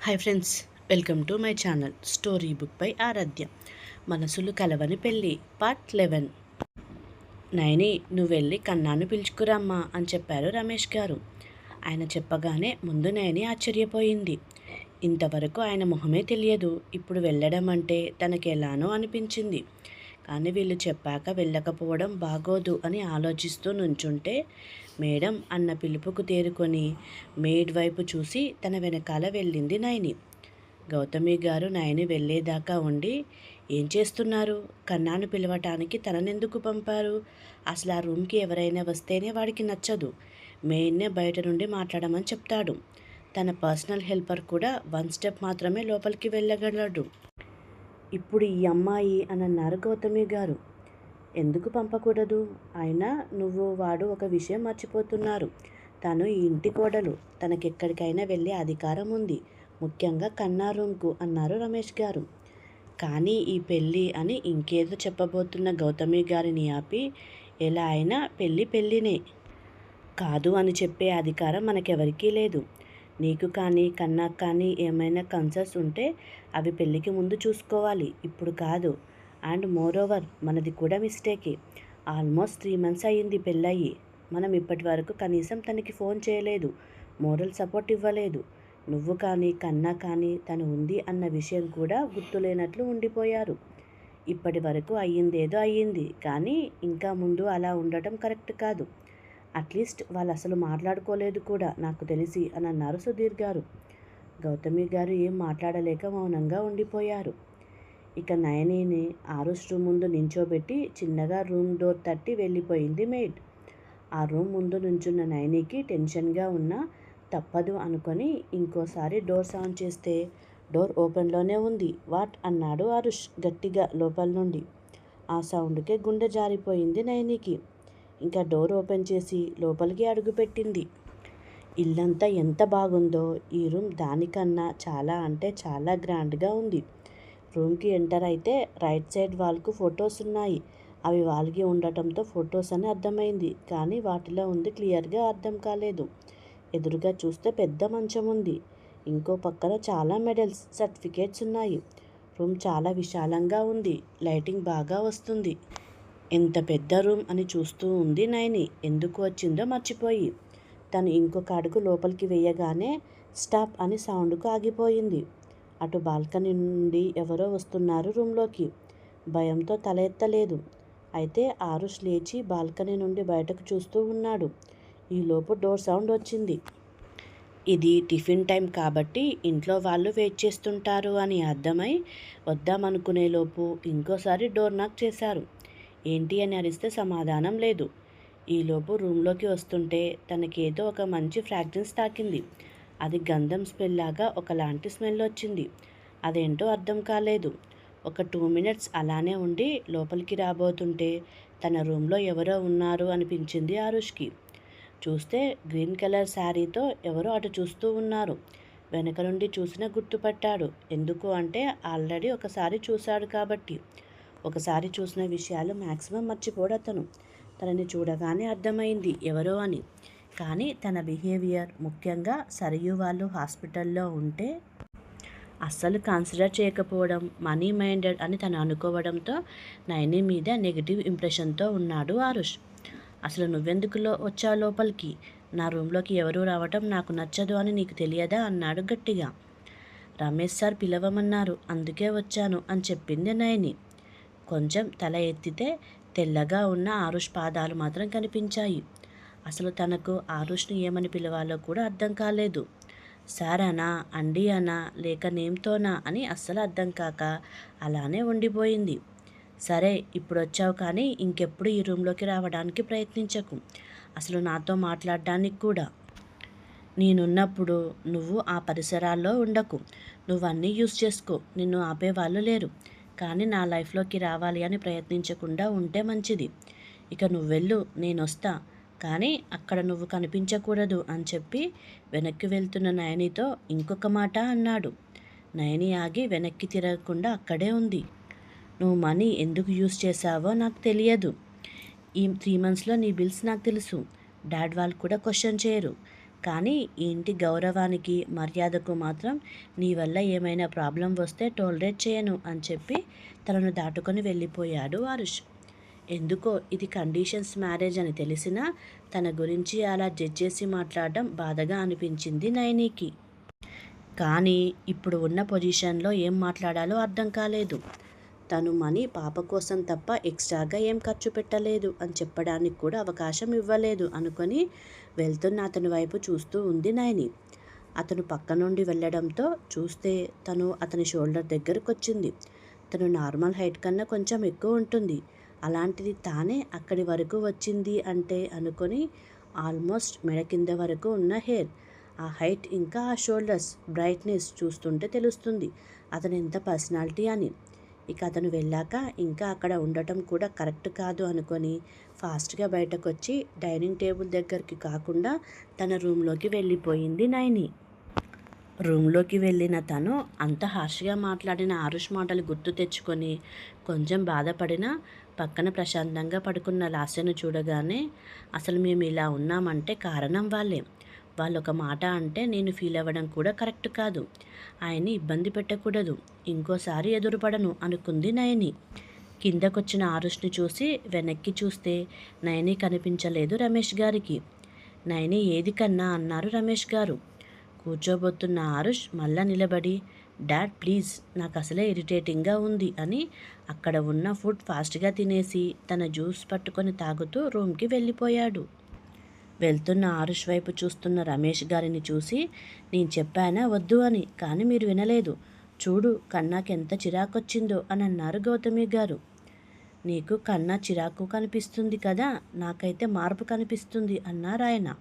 Hi friends welcome to my channel story book by Aaradhya. మనసులు కలవని పెళ్ళి part eleven. Naini నువ్వు వెళ్ళి కన్నాను పిలుచుకురమ్మా అని చెప్పారు రమేష్ గారు. ఆయన చెప్పగానే ముందు నైని ఆశ్చర్యపోయింది. ఇంతవరకు ఆయన మొహమే తెలియదు ఇప్పుడు వెళ్ళడం అంటే తనకెలానో అనిపించింది. కానీ వీళ్ళు చెప్పాక వెళ్ళకపోవడం బాగోదు అని ఆలోచిస్తూ నుంచుంటే మేడం అన్న పిలుపుకు తేరుకొని మేడ్ వైపు చూసి తన వెనకాల వెళ్ళింది నయని గౌతమి గారు నయని వెళ్ళేదాకా ఉండి ఏం చేస్తున్నారు? కన్నాను పిలవటానికి తననెందుకు పంపారు? అసలు ఆ రూమ్కి ఎవరైనా వస్తేనే వాడికి నచ్చదు. మెయిన్నే బయట నుండి మాట్లాడమని చెప్తాడు. తన పర్సనల్ హెల్పర్ కూడా వన్ స్టెప్ మాత్రమే లోపలికి వెళ్ళగలడు. ఇప్పుడు ఈ అమ్మాయి అని అన్నారు గౌతమి గారు ఎందుకు పంపకూడదు? అయినా నువ్వు వాడు ఒక విషయం మర్చిపోతున్నారు. తను ఈ ఇంటి కోడలు. తనకెక్కడికైనా వెళ్ళే అధికారం ఉంది. ముఖ్యంగా కన్నా రూమ్కు అన్నారు రమేష్ గారు. కానీ ఈ పెళ్ళి అని ఇంకేదో చెప్పబోతున్న గౌతమి గారిని ఆపి ఎలా అయినా పెళ్ళి పెళ్ళినే. కాదు అని చెప్పే అధికారం మనకెవరికీ లేదు. నీకు కానీ కన్నాకు కానీ ఏమైనా కన్సర్న్స్ ఉంటే అవి పెళ్ళికి ముందు చూసుకోవాలి. ఇప్పుడు కాదు. అండ్ మోరోవర్ మనది కూడా మిస్టేకే. ఆల్మోస్ట్ త్రీ మంత్స్ అయ్యింది పెళ్ళయ్యి. మనం ఇప్పటి వరకు కనీసం తనకి ఫోన్ చేయలేదు. మోరల్ సపోర్ట్ ఇవ్వలేదు. నువ్వు కానీ కన్నా కానీ తను ఉంది అన్న విషయం కూడా గుర్తులేనట్లు ఉండిపోయారు. ఇప్పటి వరకు అయ్యిందేదో అయ్యింది. కానీ ఇంకా ముందు అలా ఉండటం కరెక్ట్ కాదు. అట్లీస్ట్ వాళ్ళు అసలు మాట్లాడుకోలేదు కూడా నాకు తెలిసి అని అన్నారు సుధీర్ గారు. గౌతమి గారు ఏం మాట్లాడలేక మౌనంగా ఉండిపోయారు. ఇక నయనిని ఆరుష్ రూమ్ ముందు నించోబెట్టి చిన్నగా రూమ్ డోర్ తట్టి వెళ్ళిపోయింది మేడ్ ఆ రూమ్ ముందు నుంచున్న నయనికి టెన్షన్గా ఉన్నా తప్పదు అనుకొని ఇంకోసారి డోర్ సౌండ్ చేస్తే డోర్ ఓపెన్లోనే ఉంది వాట్? అన్నాడు ఆరుష్ గట్టిగా లోపల నుండి. ఆ సౌండ్కే గుండె జారిపోయింది నయనికి. ఇంకా డోర్ ఓపెన్ చేసి లోపలికి అడుగుపెట్టింది ఇల్లంతా ఎంత బాగుందో ఈ రూమ్ దానికన్నా చాలా అంటే చాలా గ్రాండ్గా ఉంది. రూమ్కి ఎంటర్ అయితే రైట్ సైడ్ వాల్కు ఫొటోస్ ఉన్నాయి. అవి వాళ్ళకి ఉండటంతో ఫొటోస్ అని అర్థమైంది కానీ వాటిలో ఉంది క్లియర్గా అర్థం కాలేదు. ఎదురుగా చూస్తే పెద్ద మంచం ఉంది. ఇంకో పక్కన చాలా మెడల్స్ సర్టిఫికేట్స్ ఉన్నాయి. రూమ్ చాలా విశాలంగా ఉంది. లైటింగ్ బాగా వస్తుంది. ఎంత పెద్ద రూమ్ అని చూస్తూ ఉంది నైని. ఎందుకు వచ్చిందో మర్చిపోయి. తను ఇంకొక అడుగు లోపలికి వేయగానే స్టాప్ అని సౌండ్కు ఆగిపోయింది. అటు బాల్కనీ నుండి ఎవరో వస్తున్నారు రూమ్లోకి. భయంతో తల ఎత్తలేదు. అయితే ఆరుష్ లేచి బాల్కనీ నుండి బయటకు చూస్తూ ఉన్నాడు. ఈలోపు డోర్ సౌండ్ వచ్చింది. ఇది టిఫిన్ టైం కాబట్టి ఇంట్లో వాళ్ళు వెయిట్ చేస్తుంటారు అని అర్థమై వద్దామనుకునేలోపు ఇంకోసారి డోర్ నాక్ చేశారు. ఏంటి అని అరిస్తే సమాధానం లేదు. ఈలోపు రూమ్లోకి వస్తుంటే తనకేదో ఒక మంచి ఫ్రాగ్రెన్స్ తాకింది. అది గంధం స్మెల్ లాగా ఒకలాంటి స్మెల్ వచ్చింది. అదేంటో అర్థం కాలేదు. ఒక టూ మినిట్స్ అలానే ఉండి లోపలికి రాబోతుంటే తన రూమ్లో ఎవరో ఉన్నారు అనిపించింది ఆరుష్కి. చూస్తే గ్రీన్ కలర్ శారీతో ఎవరో అటు చూస్తూ ఉన్నారు. వెనక నుండి చూసిన గుర్తుపట్టాడు. ఎందుకు అంటే ఆల్రెడీ ఒకసారి చూశాడు కాబట్టి. ఒకసారి చూసిన విషయాలు మ్యాక్సిమం మర్చిపోడు అతను. తనని చూడగానే అర్థమైంది ఎవరో అని. కానీ తన బిహేవియర్ ముఖ్యంగా సరియు వాళ్ళు హాస్పిటల్లో ఉంటే అస్సలు కన్సిడర్ చేయకపోవడం మనీ మైండెడ్ అని తను అనుకోవడంతో నైని మీద నెగిటివ్ ఇంప్రెషన్తో ఉన్నాడు ఆరుష్. అసలు నువ్వెందుకులో వచ్చా లోపలికి? నా రూమ్లోకి ఎవరూ రావటం నాకు నచ్చదు అని నీకు తెలియదా? అన్నాడు గట్టిగా. రమేష్ సార్ పిలవమన్నారు. అందుకే వచ్చాను అని చెప్పింది నయని. కొంచెం తల ఎత్తితే తెల్లగా ఉన్న ఆరుష్ పాదాలు మాత్రం కనిపించాయి. అసలు తనకు ఆరుష్ని ఏమని పిలవాలో కూడా అర్థం కాలేదు. సారానా అండి అనా లేక నేమ్తోనా? అని అస్సలు అర్థం కాక అలానే ఉండిపోయింది. సరే ఇప్పుడు వచ్చావు కానీ ఇంకెప్పుడు ఈ రూమ్లోకి రావడానికి ప్రయత్నించకు. అసలు నాతో మాట్లాడడానికి కూడా. నేనున్నప్పుడు నువ్వు ఆ పరిసరాల్లో ఉండకు. నువ్వు అన్నీ యూస్ చేసుకో. నిన్ను ఆపేవాళ్ళు లేరు. కానీ నా లైఫ్లోకి రావాలి అని ప్రయత్నించకుండా ఉంటే మంచిది. ఇక నువ్వు వెళ్ళు నేను వస్తా. కానీ అక్కడ నువ్వు కనిపించకూడదు అని చెప్పి వెనక్కి వెళ్తున్న నయనితో ఇంకొక మాట అన్నాడు. నయని ఆగి వెనక్కి తిరగకుండా అక్కడే ఉంది. నువ్వు మనీ ఎందుకు యూస్ చేసావో నాకు తెలియదు. ఈ త్రీ మంత్స్లో నీ బిల్స్ నాకు తెలుసు. డాడ్ వాళ్ళు కూడా క్వశ్చన్ చేయరు. కానీ ఇంటి గౌరవానికి మర్యాదకు మాత్రం నీ వల్ల ఏమైనా ప్రాబ్లం వస్తే టోలరేట్ చేయను అని చెప్పి తనను దాటుకొని వెళ్ళిపోయాడు అరుష్ ఎందుకో ఇది కండిషన్స్ మ్యారేజ్ అని తెలిసినా తన గురించి అలా జడ్జ్ చేసి మాట్లాడడం బాధగా అనిపించింది నయనీకి కానీ ఇప్పుడు ఉన్న పొజిషన్లో ఏం మాట్లాడాలో అర్థం కాలేదు. తను మనీ పాప కోసం తప్ప ఎక్స్ట్రాగా ఏం ఖర్చు పెట్టలేదు అని చెప్పడానికి కూడా అవకాశం ఇవ్వలేదు అనుకొని వెళ్తున్న అతని వైపు చూస్తూ ఉంది నైని అతను పక్క నుండి వెళ్ళడంతో చూస్తే తను అతని షోల్డర్ దగ్గరకు వచ్చింది తను నార్మల్ హైట్ కన్నా కొంచెం ఎక్కువ ఉంటుంది. అలాంటిది తానే అక్కడి వరకు వచ్చింది అంటే అనుకొని ఆల్మోస్ట్ మెడ కింద వరకు ఉన్న హెయిర్ ఆ హైట్ ఇంకా ఆ షోల్డర్స్ బ్రైట్నెస్ చూస్తుంటే తెలుస్తుంది. అతను ఎంత పర్సనాలిటీ అని. ఇక అతను వెళ్ళాక ఇంకా అక్కడ ఉండటం కూడా కరెక్ట్ కాదు అనుకొని ఫాస్ట్గా బయటకు వచ్చి డైనింగ్ టేబుల్ దగ్గరికి కాకుండా తన రూమ్లోకి వెళ్ళిపోయింది నైని. రూమ్లోకి వెళ్ళిన తను అంత హార్ష్గా మాట్లాడిన ఆరుష్ మాటలు గుర్తు తెచ్చుకొని కొంచెం బాధపడినా పక్కన ప్రశాంతంగా పడుకున్న లాస్యను చూడగానే అసలు మేము ఇలా ఉన్నామంటే కారణం వాళ్ళే. వాళ్ళు ఒక మాట అంటే నేను ఫీల్ అవ్వడం కూడా కరెక్ట్ కాదు. ఆయన్ని ఇబ్బంది పెట్టకూడదు. ఇంకోసారి ఎదురుపడను అనుకుంది నయని. కిందకొచ్చిన ఆరుష్ని చూసి వెనక్కి చూస్తే నయని కనిపించలేదు రమేష్ గారికి. నయని ఏది కన్నా అన్నారు రమేష్ గారు. కూర్చోబోతున్న ఆరుష్ మళ్ళా నిలబడి డాడ్ ప్లీజ్ నాకు అసలే ఇరిటేటింగ్గా ఉంది అని అక్కడ ఉన్న ఫుడ్ ఫాస్ట్గా తినేసి తన జ్యూస్ పట్టుకొని తాగుతూ రూమ్కి వెళ్ళిపోయాడు. వెళ్తున్న ఆరుష్ వైపు చూస్తున్న రమేష్ గారిని చూసి నేను చెప్పానా వద్దు అని కానీ మీరు వినలేదు. చూడు కన్నాకి ఎంత చిరాకొచ్చిందో అని అన్నారు గౌతమి గారు. నీకు కన్నా చిరాకు కనిపిస్తుంది కదా నాకైతే మార్పు కనిపిస్తుంది అన్నారు ఆయన.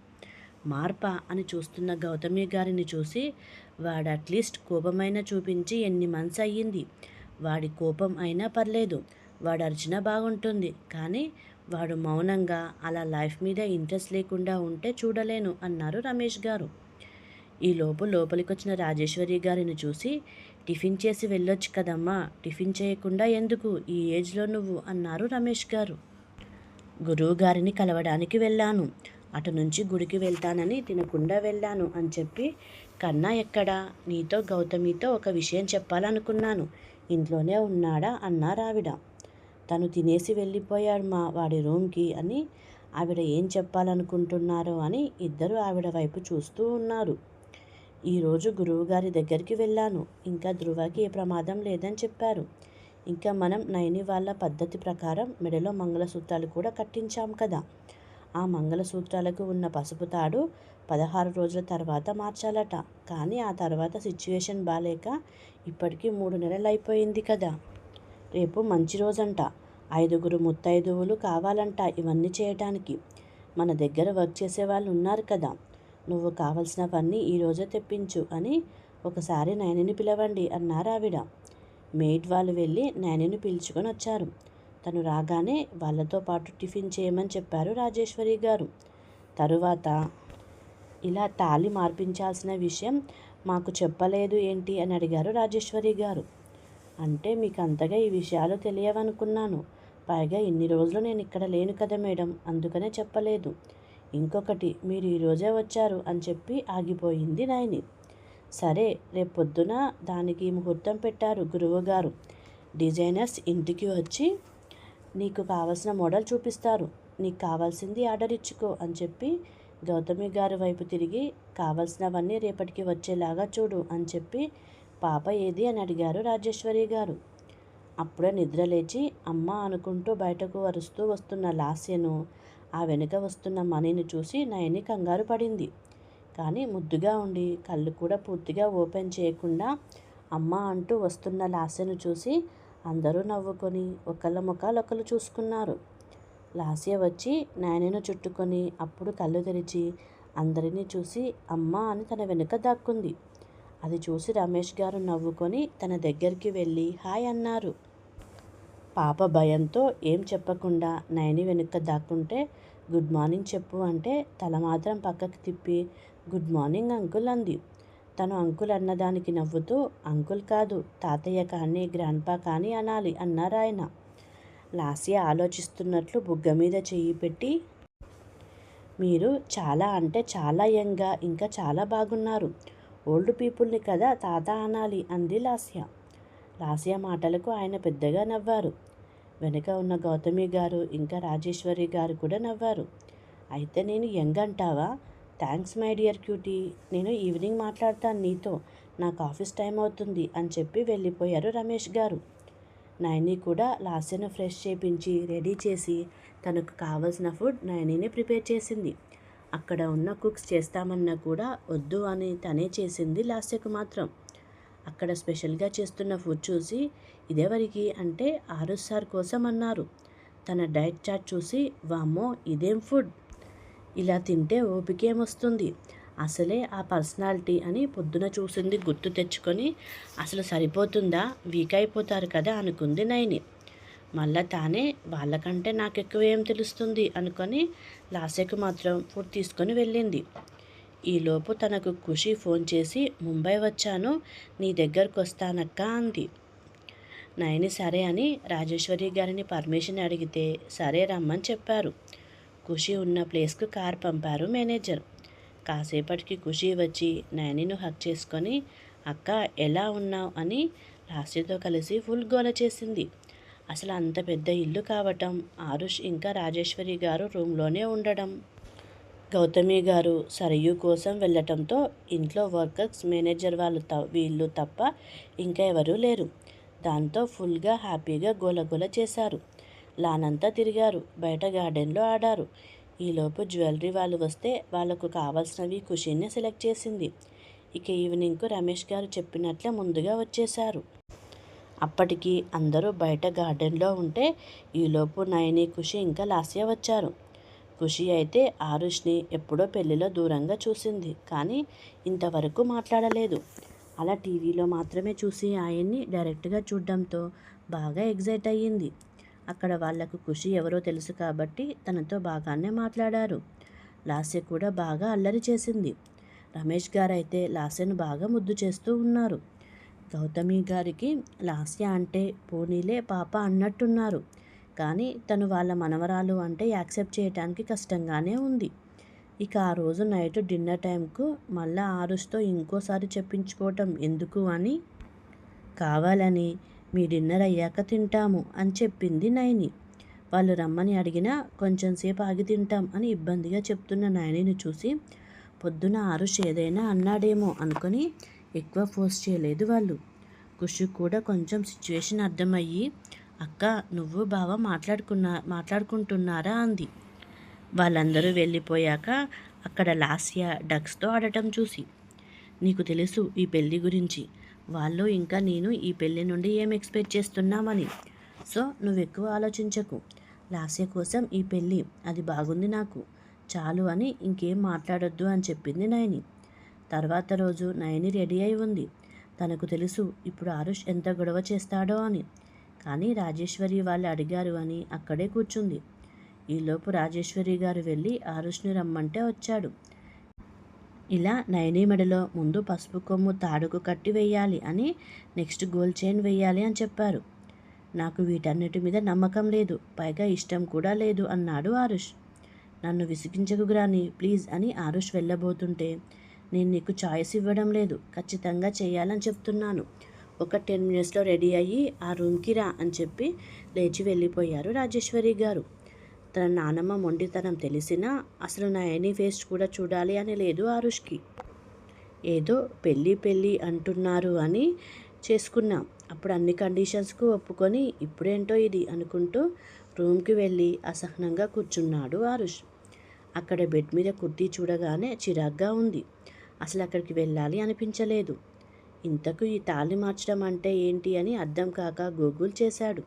మార్ప? అని చూస్తున్న గౌతమి గారిని చూసి వాడు అట్లీస్ట్ కోపమైనా చూపించి ఎన్ని మంత్స్ అయ్యింది. వాడి కోపం అయినా పర్లేదు. వాడు అర్చన బాగుంటుంది. కానీ వాడు మౌనంగా అలా లైఫ్ మీద ఇంట్రెస్ట్ లేకుండా ఉంటే చూడలేను అన్నారు రమేష్ గారు. ఈ లోపు లోపలికి వచ్చిన రాజేశ్వరి గారిని చూసి టిఫిన్ చేసి వెళ్ళొచ్చు కదమ్మా టిఫిన్ చేయకుండా ఎందుకు? ఈ ఏజ్లో నువ్వు అన్నారు రమేష్ గారు. గురువు గారిని కలవడానికి వెళ్ళాను. అటు నుంచి గుడికి వెళ్తానని తినకుండా వెళ్ళాను అని చెప్పి కన్నా ఎక్కడా? నీతో గౌతమితో ఒక విషయం చెప్పాలనుకున్నాను. ఇంట్లోనే ఉన్నాడా? అన్నారావిడ తను తినేసి వెళ్ళిపోయాడు మా వాడి రూమ్కి అని ఆవిడ ఏం చెప్పాలనుకుంటున్నారో అని ఇద్దరు ఆవిడ వైపు చూస్తూ ఉన్నారు. ఈరోజు గురువుగారి దగ్గరికి వెళ్ళాను. ఇంకా ధృవకి ఏ ప్రమాదం లేదని చెప్పారు. ఇంకా మనం నైని వాళ్ళ పద్ధతి ప్రకారం మెడలో మంగళసూత్రాలు కూడా కట్టించాం కదా. ఆ మంగళసూత్రాలకు ఉన్న పసుపు తాడు పదహారు రోజుల తర్వాత మార్చాలట. కానీ ఆ తర్వాత సిచ్యువేషన్ బాగాలేక ఇప్పటికీ మూడు నెలలు అయిపోయింది కదా. రేపు మంచి రోజంట. ఐదుగురు ముత్తైదువులు కావాలంట ఇవన్నీ చేయటానికి. మన దగ్గర వర్క్ చేసే వాళ్ళు ఉన్నారు కదా. నువ్వు కావలసినవన్నీ ఈరోజే తెప్పించు అని ఒకసారి నయనిని పిలవండి అన్నారు ఆవిడ. మేడ్ వాళ్ళు వెళ్ళి నయనిని పిలుచుకొని వచ్చారు. తను రాగానే వాళ్ళతో పాటు టిఫిన్ చేయమని చెప్పారు రాజేశ్వరి గారు. తరువాత ఇలా తాళి మార్పించాల్సిన విషయం మాకు చెప్పలేదు ఏంటి అని అడిగారు రాజేశ్వరి గారు. అంటే మీకు అంతగా ఈ విషయాలు తెలియవనుకున్నాను. పైగా ఇన్ని రోజులు నేను ఇక్కడ లేను కదా మేడం అందుకనే చెప్పలేదు. ఇంకొకటి మీరు ఈరోజే వచ్చారు అని చెప్పి ఆగిపోయింది నాయని. సరే రేపు పొద్దున దానికి ముహూర్తం పెట్టారు గురువుగారు. డిజైనర్స్ ఇంటికి వచ్చి నీకు కావాల్సిన మోడల్ చూపిస్తారు. నీకు కావాల్సింది ఆర్డర్ ఇచ్చుకో అని చెప్పి గౌతమి గారి వైపు తిరిగి కావాల్సినవన్నీ రేపటికి వచ్చేలాగా చూడు అని చెప్పి పాప ఏది అని అడిగారు రాజేశ్వరి గారు. అప్పుడే నిద్రలేచి అమ్మ అనుకుంటూ బయటకు వరుస్తూ వస్తున్న లాస్యను ఆ వెనుక వస్తున్న మనీని చూసి నయని కంగారు పడింది. కానీ ముద్దుగా ఉండి కళ్ళు కూడా పూర్తిగా ఓపెన్ చేయకుండా అమ్మ అంటూ వస్తున్న లాస్యను చూసి అందరూ నవ్వుకొని ఒకళ్ళ ముఖాలు ఒకళ్ళు చూసుకున్నారు. లాస్య వచ్చి నాయనను చుట్టుకొని అప్పుడు కళ్ళు తెరిచి అందరినీ చూసి అమ్మ అని తన వెనుక దాక్కుంది. అది చూసి రమేష్ గారు నవ్వుకొని తన దగ్గరికి వెళ్ళి హాయ్ అన్నారు. పాప భయంతో ఏం చెప్పకుండా నయని వెనుక దాక్కుంటే గుడ్ మార్నింగ్ చెప్పు అంటే తల మాత్రం పక్కకి తిప్పి గుడ్ మార్నింగ్ అంకుల్ అంది. తను అంకుల్ అన్నదానికి నవ్వుతూ అంకుల్ కాదు తాతయ్య కానీ గ్రాండ్పా కానీ అనాలి అన్నారు ఆయన. లాస్య ఆలోచిస్తున్నట్లు బుగ్గ మీద చెయ్యి పెట్టి మీరు చాలా అంటే చాలా యంగ్గా ఇంకా చాలా బాగున్నారు. ఓల్డ్ పీపుల్ని కదా తాత అనాలి అంది లాస్య. లాస్య మాటలకు ఆయన పెద్దగా నవ్వారు. వెనుక ఉన్న గౌతమి గారు ఇంకా రాజేశ్వరి గారు కూడా నవ్వారు. అయితే నేను యంగ్ అంటావా? Thanks my dear cutie. నేను ఈవినింగ్ మాట్లాడతాను నీతో. నాకు ఆఫీస్ టైం అవుతుంది అని చెప్పి వెళ్ళిపోయారు రమేష్ గారు. నయని కూడా లాస్యను ఫ్రెష్ చేపించి రెడీ చేసి తనకు కావలసిన ఫుడ్ నయనిని ప్రిపేర్ చేసింది. అక్కడ ఉన్న కుక్స్ చేస్తామన్నా కూడా వద్దు అని తనే చేసింది లాస్యకు మాత్రం. అక్కడ స్పెషల్గా చేస్తున్న ఫుడ్ చూసి ఇదెవరికి అంటే ఆరుస్ సార్ కోసం అన్నారు. తన డైట్ చార్ట్ చూసి వామ్మో ఇదేం ఫుడ్? ఇలా తింటే ఓపికేమొస్తుంది అసలే ఆ పర్సనాలిటీ అని పొద్దున చూసింది గుర్తు తెచ్చుకొని అసలు సరిపోతుందా? వీక్ అయిపోతారు కదా అనుకుంది నైని. మళ్ళా తానే వాళ్ళకంటే నాకు ఎక్కువ ఏం తెలుస్తుంది? అనుకొని లాస్యకు మాత్రం ఫుడ్ తీసుకొని వెళ్ళింది. ఈలోపు తనకు ఖుషి ఫోన్ చేసి ముంబై వచ్చాను నీ దగ్గరకు వస్తానక్క అంది. నయని సరే అని రాజేశ్వరి గారిని పర్మిషన్ అడిగితే సరే రమ్మని చెప్పారు. ఖుషి ఉన్న ప్లేస్కు కార్ పంపారు మేనేజర్. కాసేపటికి ఖుషి వచ్చి నయనిను హక్ చేసుకొని అక్క ఎలా ఉన్నావు? అని లాస్యతో కలిసి ఫుల్ గోల చేసింది. అసలు అంత పెద్ద ఇల్లు కావటం ఆరుష్ ఇంకా రాజేశ్వరి గారు రూమ్లోనే ఉండడం. గౌతమి గారు సరయు కోసం వెళ్ళటంతో ఇంట్లో వర్కర్స్ మేనేజర్ వాళ్ళు త వీళ్ళు తప్ప ఇంకా ఎవరూ లేరు. దాంతో ఫుల్గా హ్యాపీగా గోలగోల చేశారు. లానంతా తిరిగారు బయట గార్డెన్లో ఆడారు. ఈలోపు జ్యువెలరీ వాళ్ళు వస్తే వాళ్ళకు కావాల్సినవి ఖుషీని సెలెక్ట్ చేసింది. ఇక ఈవినింగ్కు రమేష్ గారు చెప్పినట్లే ముందుగా వచ్చేశారు. అప్పటికి అందరూ బయట గార్డెన్లో ఉంటే ఈలోపు నయని ఖుషి ఇంకా లాస్య వచ్చారు. ఖుషి అయితే ఆరుష్ని ఎప్పుడో పెళ్ళిలో దూరంగా చూసింది కానీ ఇంతవరకు మాట్లాడలేదు. అలా టీవీలో మాత్రమే చూసి ఆయన్ని డైరెక్ట్గా చూడడంతో బాగా ఎగ్జైట్ అయ్యింది. అక్కడ వాళ్ళకు ఖుషి ఎవరో తెలుసు కాబట్టి తనతో బాగానే మాట్లాడారు. లాస్య కూడా బాగా అల్లరి చేసింది. రమేష్ గారైతే లాస్యను బాగా ముద్దు చేస్తూ ఉన్నారు. గౌతమి గారికి లాస్య అంటే పోనీలే పాప అన్నట్టున్నారు. కానీ తను వాళ్ళ మనవరాలు అంటే యాక్సెప్ట్ చేయడానికి కష్టంగానే ఉంది. ఇక ఆ రోజు నైట్ డిన్నర్ టైంకు మళ్ళా ఆరుస్తో ఇంకోసారి చెప్పించుకోవటం ఎందుకు అని? కావాలని మీ డిన్నర్ అయ్యాక తింటాము అని చెప్పింది నయని వాళ్ళు రమ్మని అడిగినా కొంచెం సేపు ఆగి తింటాం అని ఇబ్బందిగా చెప్తున్న నయనిని చూసి పొద్దున ఆరుష్ ఏదైనా అన్నాడేమో అనుకొని ఎక్కువ ఫోర్స్ చేయలేదు వాళ్ళు. కుషు కూడా కొంచెం సిచ్యువేషన్ అర్థమయ్యి అక్క నువ్వు బావ మాట్లాడుకున్నా మాట్లాడుకుంటున్నారా? అంది. వాళ్ళందరూ వెళ్ళిపోయాక అక్కడ లాస్య డక్స్తో ఆడటం చూసి నీకు తెలుసు ఈ పెళ్ళి గురించి. వాళ్ళు ఇంకా నేను ఈ పెళ్ళి నుండి ఏం ఎక్స్పెక్ట్ చేస్తున్నామని. సో నువ్వు ఎక్కువ ఆలోచించకు. లాస్య కోసం ఈ పెళ్ళి అది బాగుంది నాకు. చాలు అని ఇంకేం మాట్లాడొద్దు అని చెప్పింది నయని. తర్వాత రోజు నయని రెడీ అయి ఉంది. తనకు తెలుసు ఇప్పుడు ఆరుష్ ఎంత గొడవ చేస్తాడో అని. కానీ రాజేశ్వరి వాళ్ళు అడిగారు అని అక్కడే కూర్చుంది. ఈలోపు రాజేశ్వరి గారు వెళ్ళి ఆరుష్ని రమ్మంటే వచ్చాడు. ఇలా నయని మెడలో ముందు పసుపు కొమ్ము తాడుకు కట్టి వేయాలి అని నెక్స్ట్ గోల్ చైన్ వేయాలి అని చెప్పారు. నాకు వీటన్నిటి మీద నమ్మకం లేదు పైగా ఇష్టం కూడా లేదు అన్నాడు ఆరుష్. నన్ను విసిగించకు గ్రాని ప్లీజ్ అని ఆరుష్ వెళ్ళబోతుంటే నేను నీకు చాయిస్ ఇవ్వడం లేదు. ఖచ్చితంగా చేయాలని చెప్తున్నాను. ఒక టెన్ మినిట్స్లో రెడీ అయ్యి ఆ రూమ్కి రా అని చెప్పి లేచి వెళ్ళిపోయారు రాజేశ్వరి గారు. తన నానమ్మ మొండితనం తెలిసినా అసలు నా ఎనీ ఫేస్ కూడా చూడాలి అని లేదు ఆరుష్కి. ఏదో పెళ్ళి పెళ్ళి అంటున్నారు అని చేసుకున్నాం. అప్పుడు అన్ని కండిషన్స్కు ఒప్పుకొని ఇప్పుడేంటో ఇది అనుకుంటూ రూమ్కి వెళ్ళి అసహనంగా కూర్చున్నాడు ఆరుష్. అక్కడ బెడ్ మీద కుర్తీ చూడగానే చిరాగ్గా ఉంది. అసలు అక్కడికి వెళ్ళాలి అనిపించలేదు. ఇంతకు ఈ తాళి మార్చడం అంటే ఏంటి అని అర్థం కాక గూగుల్ చేశాడు.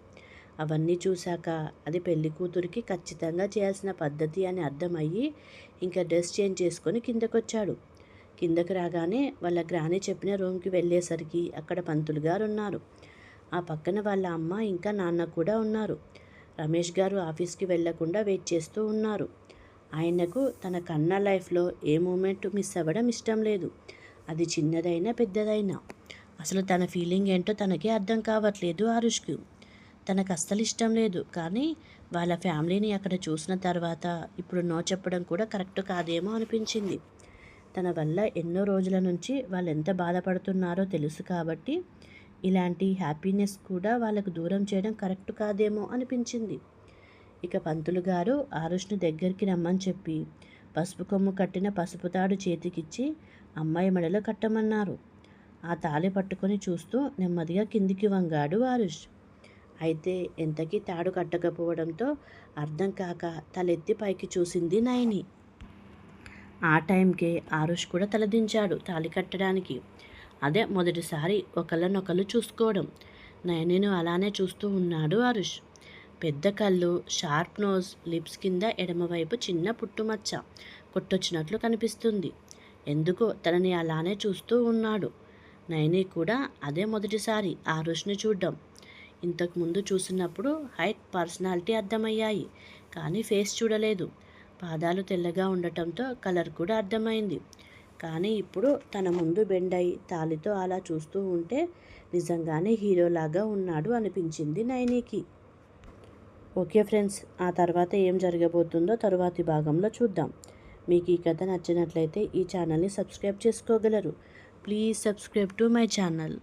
అవన్నీ చూశాక అది పెళ్ళి కూతురికి ఖచ్చితంగా చేయాల్సిన పద్ధతి అని అర్థమయ్యి ఇంకా డ్రెస్ చేంజ్ చేసుకొని కిందకొచ్చాడు. కిందకు రాగానే వాళ్ళ గ్రాని చెప్పిన రూమ్కి వెళ్ళేసరికి అక్కడ పంతులు గారు ఉన్నారు. ఆ పక్కన వాళ్ళ అమ్మ ఇంకా నాన్న కూడా ఉన్నారు. రమేష్ గారు ఆఫీస్కి వెళ్ళకుండా వెయిట్ చేస్తూ ఉన్నారు. ఆయనకు తన కన్న లైఫ్లో ఏ మూమెంట్ మిస్ అవ్వడం ఇష్టం లేదు. అది చిన్నదైనా పెద్దదైనా. అసలు తన ఫీలింగ్ ఏంటో తనకే అర్థం కావట్లేదు ఆరుష్కు. తనకు అస్సలు ఇష్టం లేదు. కానీ వాళ్ళ ఫ్యామిలీని అక్కడ చూసిన తర్వాత ఇప్పుడు నో చెప్పడం కూడా కరెక్ట్ కాదేమో అనిపించింది. తన వల్ల ఎన్నో రోజుల నుంచి వాళ్ళు ఎంత బాధపడుతున్నారో తెలుసు కాబట్టి ఇలాంటి హ్యాపీనెస్ కూడా వాళ్ళకు దూరం చేయడం కరెక్ట్ కాదేమో అనిపించింది. ఇక పంతులు గారు ఆరుష్ని దగ్గరికి రమ్మని చెప్పి పసుపు కొమ్ము కట్టిన పసుపు తాడు చేతికిచ్చి అమ్మాయి మెడలో కట్టమన్నారు. ఆ తాళి పట్టుకొని చూస్తూ నెమ్మదిగా కిందికి వంగాడు ఆరుష్. అయితే ఎంతకీ తాడు కట్టకపోవడంతో అర్థం కాక తలెత్తి పైకి చూసింది నయని ఆ టైంకే ఆరుష్ కూడా తలదించాడు తాళి కట్టడానికి. అదే మొదటిసారి ఒకళ్ళనొకళ్ళు చూసుకోవడం. నయనిను అలానే చూస్తూ ఉన్నాడు ఆరుష్. పెద్ద కళ్ళు షార్ప్ నోస్ లిప్స్ కింద ఎడమవైపు చిన్న పుట్టుమచ్చ కొట్టొచ్చినట్లు కనిపిస్తుంది. ఎందుకో తనని అలానే చూస్తూ ఉన్నాడు. నయని కూడా అదే మొదటిసారి ఆ రుషిని చూడ్డం. ఇంతకుముందు చూసినప్పుడు హైట్ పర్సనాలిటీ అర్థమయ్యాయి కానీ ఫేస్ చూడలేదు. పాదాలు తెల్లగా ఉండటంతో కలర్ కూడా అర్థమైంది. కానీ ఇప్పుడు తన ముందు బెండ్ అయి తాలితో అలా చూస్తూ ఉంటే నిజంగానే హీరోలాగా ఉన్నాడు అనిపించింది నైనీకి ఓకే ఫ్రెండ్స్ ఆ తర్వాత ఏం జరగబోతుందో తరువాతి భాగంలో చూద్దాం. మీకు ఈ కథ నచ్చినట్లయితే ఈ ఛానల్ని సబ్స్క్రైబ్ చేసుకోగలరు. Please subscribe to my channel.